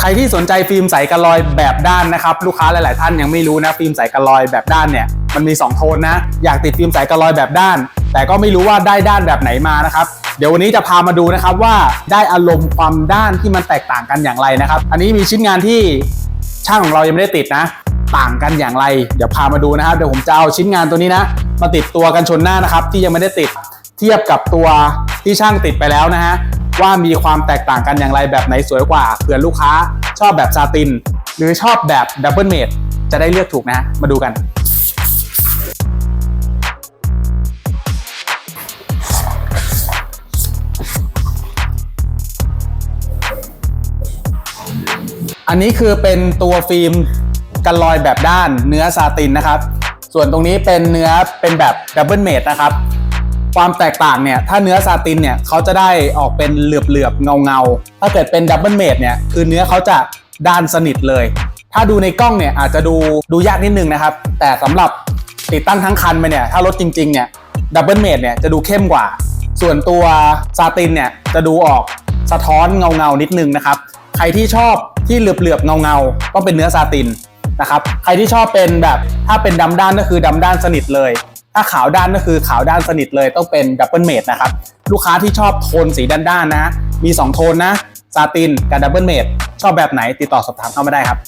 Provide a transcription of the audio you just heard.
ใครที่สนใจฟิล์มใสกะลอยแบบด้านนะครับ ลูกค้าหลาย ๆ ท่านยังไม่รู้นะฟิล์มใสกะลอยแบบด้านเนี่ยมันมี 2 โทนนะ อยากติดฟิล์มใสกะลอยแบบด้าน แต่ก็ไม่รู้ว่าได้ด้านแบบไหนมานะครับเดี๋ยววันนี้จะพามาดูนะครับว่าได้อารมณ์ความด้านที่มันแตกต่างกันอย่างไรนะครับ อันนี้มีชิ้นงานที่ช่างของเรายังไม่ได้ติดนะ ต่างกันอย่างไร เดี๋ยวพามาดูนะครับเดี๋ยวผมจะเอาชิ้นงานตัวนี้นะ มาติดตัวกันชนหน้านะครับที่ยังไม่ได้ติด เทียบกับตัวที่ช่างติดไปแล้วนะฮะ ว่ามีความแตกต่างกันอย่างไรแบบไหนสวยกว่าเผื่อลูกค้าชอบแบบซาติน หรือชอบแบบดับเบิลเมดจะได้เลือกถูกนะฮะมาดูกัน อันนี้คือเป็นตัวฟิล์มกันรอยแบบด้านเนื้อซาตินนะครับ ส่วนตรงนี้เป็นเนื้อเป็นแบบดับเบิลเมดนะครับ ความแตกต่างเนี่ยถ้าเนื้อซาตินเนี่ยเขาจะได้ออกเป็นเหลือบๆเงาเงาๆถ้าเกิดเป็นดับเบิลเมดเนี่ยคือเนื้อเขาจะด้านสนิทเลย ถ้าดูในกล้องเนี่ยอาจจะดูดูยากนิดนึงนะครับ แต่สำหรับติดตั้งทั้งคันไปเนี่ยถ้ารถจริงๆเนี่ยดับเบิลเมดเนี่ยจะดูเข้มกว่า ส่วนตัวซาตินเนี่ยจะดูออกสะท้อนเงาเงานิดนึงนะครับ ใครที่ชอบที่เหลือบๆเงาเงาๆต้องเป็นเนื้อซาตินนะครับ ใครที่ชอบเป็นแบบถ้าเป็นดำด้านก็คือดำด้านสนิทเลย ถ้าขาวด้านก็คือขาวด้านสนิทเลยต้องเป็นดับเบิลเมดนะครับ ลูกค้าที่ชอบโทนสีด้านๆนะ มี 2 โทนนะ ซาตินกับดับเบิลเมดชอบแบบไหนติดต่อสอบถามเข้ามาได้ครับ